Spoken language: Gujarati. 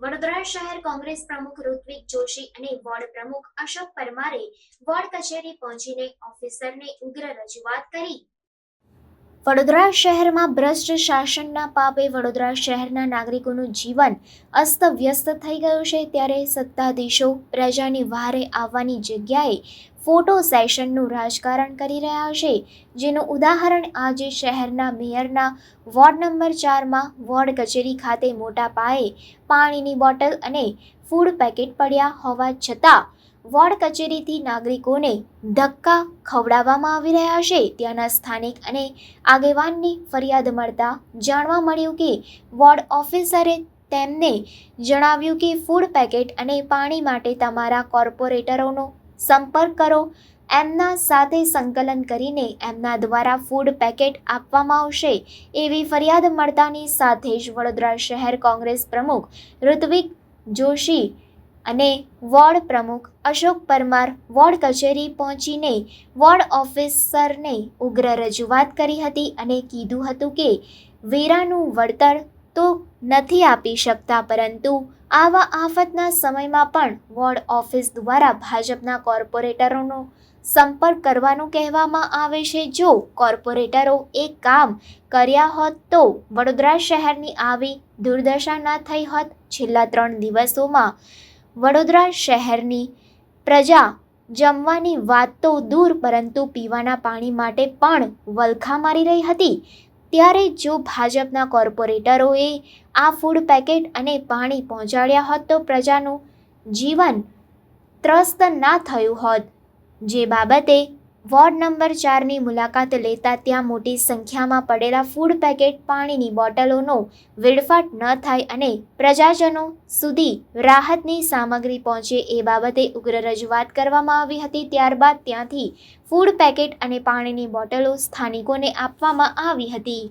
વડોદરા શહેર કોંગ્રેસ પ્રમુખ ઋત્વિક જોશી અને વોર્ડ પ્રમુખ અશોક પરમારે વોર્ડ કચેરી પહોંચીને ઓફિસરને ઉગ્ર રજૂઆત કરી. વડોદરા શહેરમાં ભ્રષ્ટ શાસનના પાપે વડોદરા શહેરના નાગરિકોનું જીવન અસ્તવ્યસ્ત થઈ ગયું છે. ત્યારે સત્તાધીશો પ્રજાની વહારે આવવાની જગ્યાએ ફોટો સેશનનું રાજકારણ કરી રહ્યા છે, જેનું ઉદાહરણ આજે શહેરના મેયરના વોર્ડ નંબર ચારમાં વોર્ડ કચેરી ખાતે મોટા પાયે પાણીની બોટલ અને ફૂડ પેકેટ પડ્યા હોવા છતાં, વોર્ડ કચેરીથી નાગરિકોને ધક્કા ખવડાવવામાં આવી રહ્યા છે. ત્યાંના સ્થાનિક અને આગેવાનની ફરિયાદ મળતા જાણવા મળ્યું કે વોર્ડ ઓફિસરે તેમને જણાવ્યું કે ફૂડ પેકેટ અને પાણી માટે તમારા કોર્પોરેટરોનો સંપર્ક કરો. એમના સાથે સંકલન કરીને એમના દ્વારા ફૂડ પેકેટ આપવામાં આવશે. એવી ફરિયાદ મળતાની સાથે જ વડોદરા શહેર કોંગ્રેસ પ્રમુખ ઋત્વિક જોશી અને વોર્ડ પ્રમુખ અશોક પરમાર વોર્ડ કચેરી પહોંચીને વોર્ડ ઓફિસરને ઉગ્ર રજૂઆત કરી હતી અને કીધું હતું કે વેરાનું વળતર તો નથી આપી શકતા, પરંતુ આવા આફતના સમયમાં પણ વોર્ડ ઓફિસ દ્વારા ભાજપના કોર્પોરેટરોનો સંપર્ક કરવાનું કહેવામાં આવે છે. જો કોર્પોરેટરો એ કામ કર્યા હોત તો વડોદરા શહેરની આવી દુર્દશા ન થઈ હોત. છેલ્લા ત્રણ દિવસોમાં વડોદરા શહેરની પ્રજા જમવાની વાત તો દૂર, પરંતુ પીવાના પાણી માટે પણ વલખા મારી રહી હતી. ત્યારે જો ભાજપના કોર્પોરેટરોએ આ ફૂડ પેકેટ અને પાણી પહોંચાડ્યા હોત તો પ્રજાનું જીવન ત્રસ્ત ના થયું હોત. જે બાબતે વોર્ડ નંબર ચારની મુલાકાત લેતા ત્યાં મોટી સંખ્યામાં પડેલા ફૂડ પેકેટ પાણીની બોટલોનો વેડફાટ ન થાય અને પ્રજાજનો સુધી રાહતની સામગ્રી પહોંચે એ બાબતે ઉગ્ર રજૂઆત કરવામાં આવી હતી. ત્યારબાદ ત્યાંથી ફૂડ પેકેટ અને પાણીની બોટલો સ્થાનિકોને આપવામાં આવી હતી.